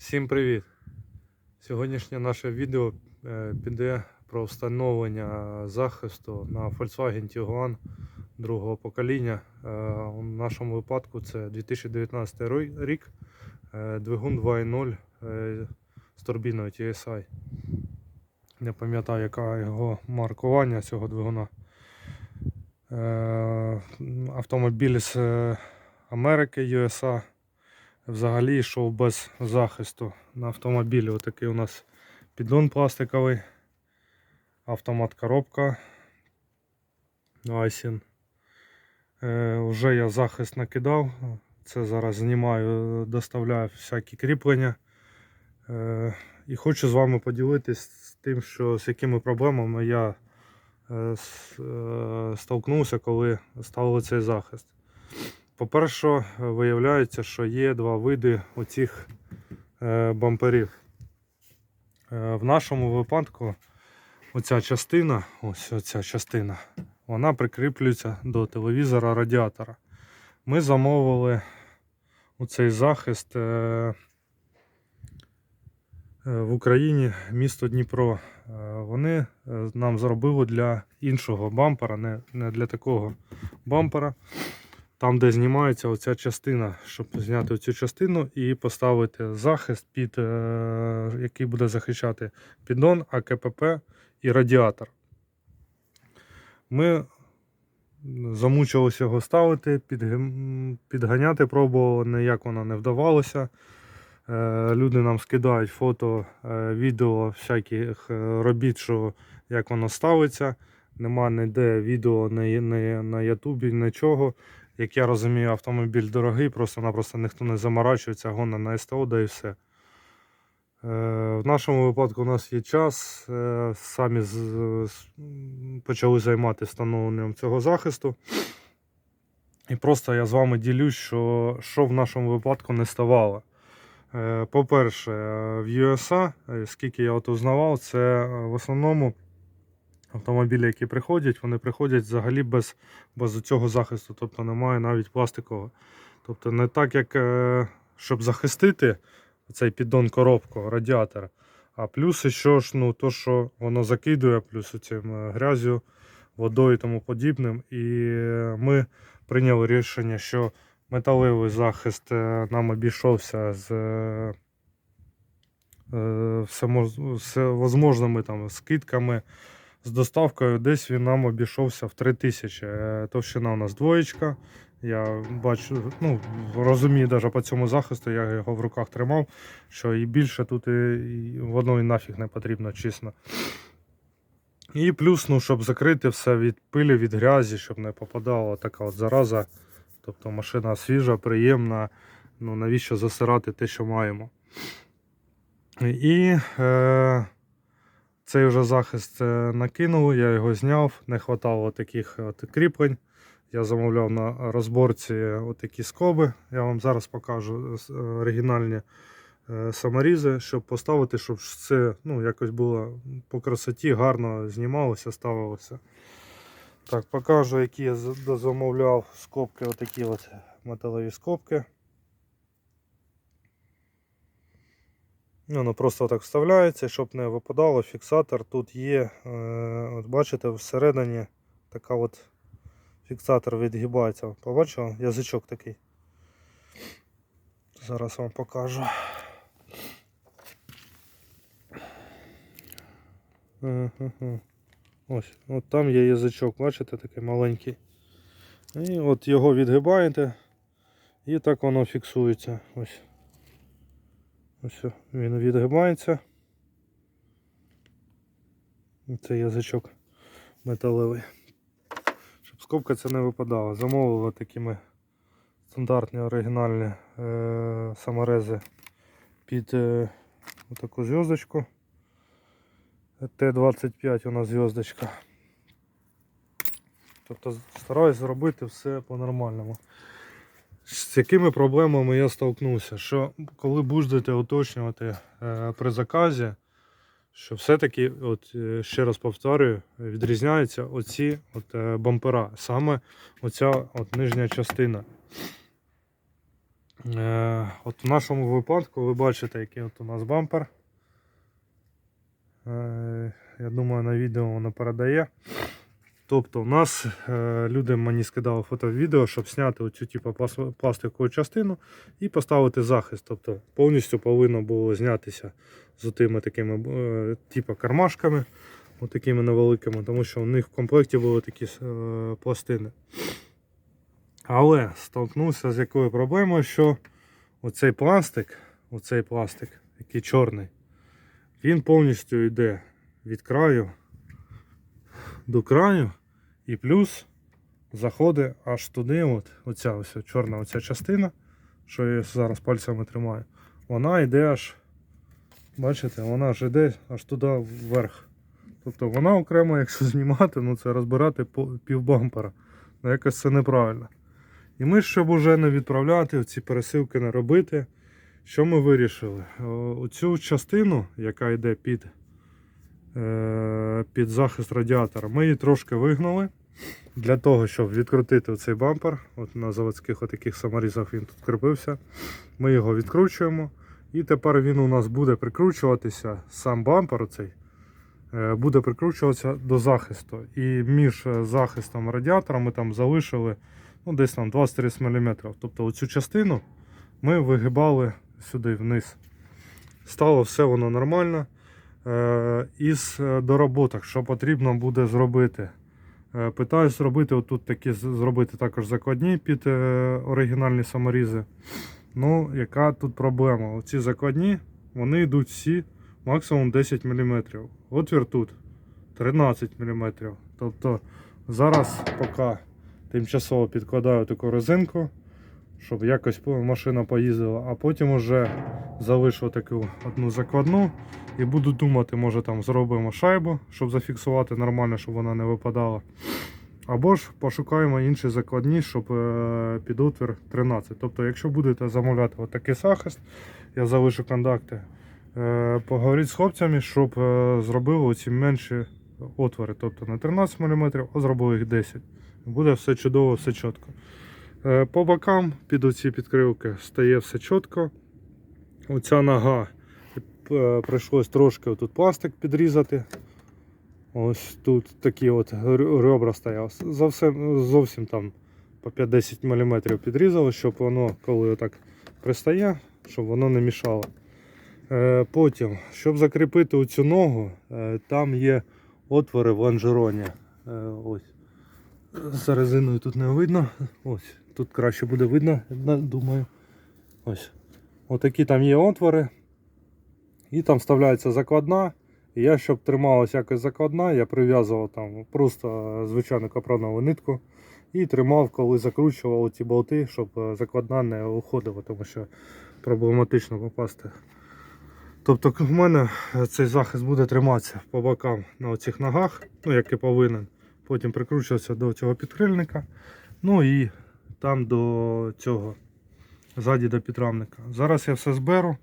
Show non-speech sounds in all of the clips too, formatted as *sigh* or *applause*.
Всім привіт! Сьогоднішнє наше відео е, піде про встановлення захисту на Volkswagen Tiguan другого покоління. Е, У нашому випадку це 2019 рік, е, двигун 2.0 е, з турбіною TSI. Не пам'ятаю, яка його маркування цього двигуна. Автомобіль з Америки, USA взагалі йшов без захисту на автомобілі. Отакий у нас піддон пластиковий, автомат коробка. Айсін. Е, вже я захист накидав. Це зараз знімаю, доставляю всякі кріплення. Е, і хочу з вами поділитись з тим, що з якими проблемами я е, столкнувся, коли ставили цей захист. По-перше, виявляється, що є два види оцих е, бамперів. Е, в нашому випадку оця частина, ось оця частина, вона прикріплюється до телевізора радіатора. Ми замовили оцей захист е, е, в Україні, місто Дніпро. Е, вони е, нам зробили для іншого бампера, не для такого бампера там, де знімається оця частина, щоб зняти цю частину і поставити захист, під, е, який буде захищати піддон, АКПП і радіатор. Ми замучилися його ставити, підг- підганяти пробували, ніяк воно не вдавалося. Е, Люди нам скидають фото, е, відео всяких робіт, що як воно ставиться. Нема ніде відео на Ютубі, нічого. Як я розумію, автомобіль дорогий, просто-напросто ніхто не заморачується, гонна на СТО, да і все. Е, в нашому випадку у нас є час. Е, самі почали займатися встановленням цього захисту. І просто я з вами ділюсь, що, що в нашому випадку не ставало. Е, По-перше, в USA, скільки я от узнавав, це в основному автомобілі, які приходять, вони приходять взагалі без, без цього захисту, тобто немає навіть пластикового. Тобто не так, як е, щоб захистити цей піддон коробку, радіатора. А плюс що ж, ну, то, що воно закидує, плюс цим е, грязю, водою і тому подібним. І е, ми прийняли рішення, що металевий захист нам обійшовся з всевозможними там скидками з доставкою десь він нам обійшовся в 3000. Е, Товщина у нас двоєчка. Я бачу, ну, розумію навіть по цьому захисту, я його в руках тримав, що і більше тут і, і воно і нафіг не потрібно, чесно. І плюс, ну, щоб закрити все від пилі, від грязі, щоб не попадала така от зараза. Тобто машина свіжа, приємна. Ну, навіщо засирати те, що маємо. І е, цей вже захист е, накинули, я його зняв, не вистачало таких от кріплень. Я замовляв на розборці отакі скоби. Я вам зараз покажу е, оригінальні е, саморізи, щоб поставити, щоб це ну, якось було по красоті, гарно знімалося, ставилося. Так, покажу, які я замовляв скобки, отакі от металеві скобки. Воно просто так вставляється, щоб не випадало. Фіксатор тут є. Е, от бачите, всередині така от фіксатор відгибається. Побачили? Язичок такий. Зараз вам покажу. Ось, от там є язичок, бачите, такий маленький. І от його відгибаєте, і так воно фіксується. Ось. Ось він відгибається. Це язичок металевий. Щоб скобка це не випадала. Замовили такі ми стандартні оригінальні е- саморези під е- таку зв'язочку. Т-25 у нас зв'язочка. Тобто стараюсь зробити все по-нормальному. З якими проблемами я столкнувся? Що коли будете уточнювати е, при заказі, що все-таки, от, е, ще раз повторюю, відрізняються оці от, е, бампера, саме оця от, нижня частина. Е, от в нашому випадку ви бачите, який от у нас бампер. Е, я думаю, на відео воно передає. Тобто, у нас е, люди мені скидали фото-відео, щоб зняти оцю типу, пластикову частину і поставити захист. Тобто повністю повинно було знятися з тими такими е, типу, кармашками, такими невеликими, тому що у них в комплекті були такі е, пластини. Але столкнувся з якою проблемою, що оцей пластик, оцей пластик, який чорний, він повністю йде від краю до краю, і плюс заходить аж туди, от, оця ось чорна оця частина, що я зараз пальцями тримаю, вона йде аж, бачите, вона ж йде аж туди вверх. Тобто вона окремо, якщо знімати, ну це розбирати півбампера. Ну якось це неправильно. І ми, щоб уже не відправляти, ці пересилки не робити, що ми вирішили? Оцю частину, яка йде під, е, під захист радіатора, ми її трошки вигнали для того, щоб відкрутити цей бампер. От на заводських отаких саморізах він тут кріпився. Ми його відкручуємо. І тепер він у нас буде прикручуватися, сам бампер оцей, е, буде прикручуватися до захисту. І між е, захистом радіатора ми там залишили ну, десь там 20-30 мм. Тобто оцю частину ми вигибали сюди вниз. Стало все воно нормально. Е, із дороботок, що потрібно буде зробити. Е, питаюсь зробити отут такі зробити також закладні під е, оригінальні саморізи. Ну, яка тут проблема? Оці закладні вони йдуть всі максимум 10 мм. Отвір тут 13 мм. Тобто зараз поки тимчасово підкладаю таку резинку, щоб якось машина поїздила, а потім вже залишу таку одну закладну і буду думати, може там зробимо шайбу, щоб зафіксувати нормально, щоб вона не випадала. Або ж пошукаємо інші закладні, щоб е, під отвір 13. Тобто, якщо будете замовляти отакий захист, я залишу контакти. Е, поговоріть з хлопцями, щоб е, зробили оці менші отвори. Тобто не 13 мм, а зробили їх 10 Буде все чудово, все чітко. Е, По бокам під оці підкривки стає все чітко. Оця нога е, прийшлось трошки тут пластик підрізати. Ось тут такі от ребра стояли. Зовсім там по 5-10 мм підрізали, щоб воно, коли отак пристає, щоб воно не мішало. Е, Потім, щоб закріпити оцю ногу, там є отвори в лонжероні. Ось. За резиною тут не видно. Ось, тут краще буде видно, думаю. Ось. Отакі там є отвори. І там вставляється закладна. Я, щоб трималась якось закладна, я прив'язував там просто звичайну капронову нитку і тримав, коли закручував ці болти, щоб е, закладна не уходила, тому що проблематично попасти. Тобто в мене е, цей захист буде триматися по бокам на оцих ногах, ну як і повинен. Потім прикручуватися до цього підкрильника. Ну і там до цього, ззаді до підрамника. Зараз я все зберу,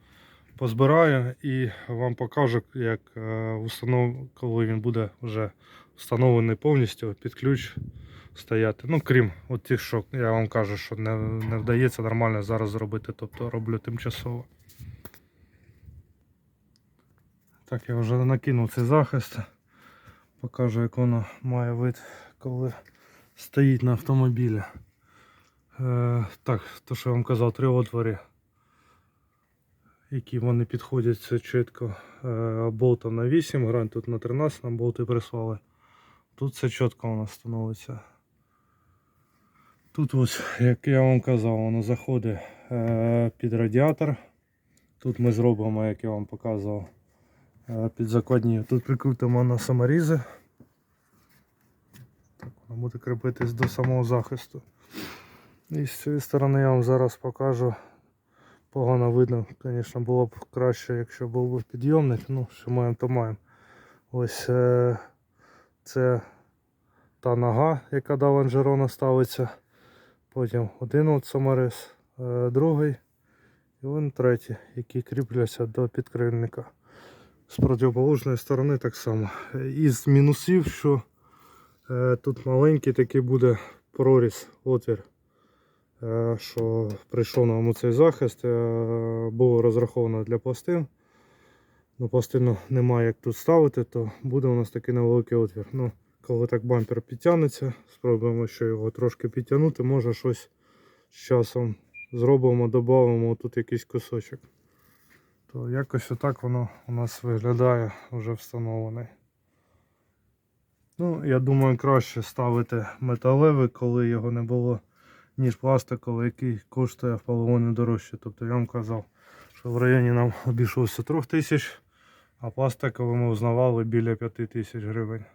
позбираю і вам покажу, як е, установ... коли він буде вже встановлений повністю під ключ стояти. Ну, крім от тих, що я вам кажу, що не, не вдається нормально зараз зробити, тобто роблю тимчасово. Так, я вже накинув цей захист. Покажу, як воно має вид, коли стоїть на автомобілі. Е, так, то що я вам казав, три отвори, які вони підходять це чітко. Е, болтом на 8 грань, тут на 13 нам болти прислали. Тут все чітко у нас становиться. Тут ось, як я вам казав, воно заходить е, під радіатор. Тут ми зробимо, як я вам показував, під закладні. Тут прикрутимо на саморізи. Так, воно буде кріпитись до самого захисту. І з цієї сторони я вам зараз покажу. Погано видно, звісно, було б краще, якщо був би підйомник. Ну, що маємо, то маємо. Ось е, це та нога, яка до лонжерона ставиться. Потім один от саморез, е, другий і вон третій, які кріпляться до підкрильника. З противоположної сторони так само. Із мінусів, що е, тут маленький такий буде проріз, отвір що прийшов нам цей захист, е, було розраховано для пластин. Ну, пластину немає як тут ставити, то буде у нас такий невеликий отвір. Ну, коли так бампер підтягнеться, спробуємо ще його трошки підтягнути, може щось з часом зробимо, додамо тут якийсь кусочок. То якось отак воно у нас виглядає вже встановлений. Ну, я думаю, краще ставити металевий, коли його не було, ніж пластиковий, який коштує в половину дорожче. Тобто я вам казав, що в районі нам *laughs* обійшовся 3 тисяч, а пластиковий ми узнавали біля 5 тисяч гривень.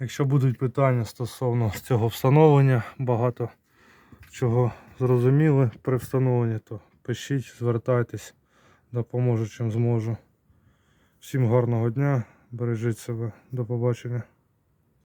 Якщо будуть питання стосовно цього встановлення, багато чого зрозуміли при встановленні, то пишіть, звертайтесь, допоможу чим зможу. Всім гарного дня, бережіть себе, до побачення.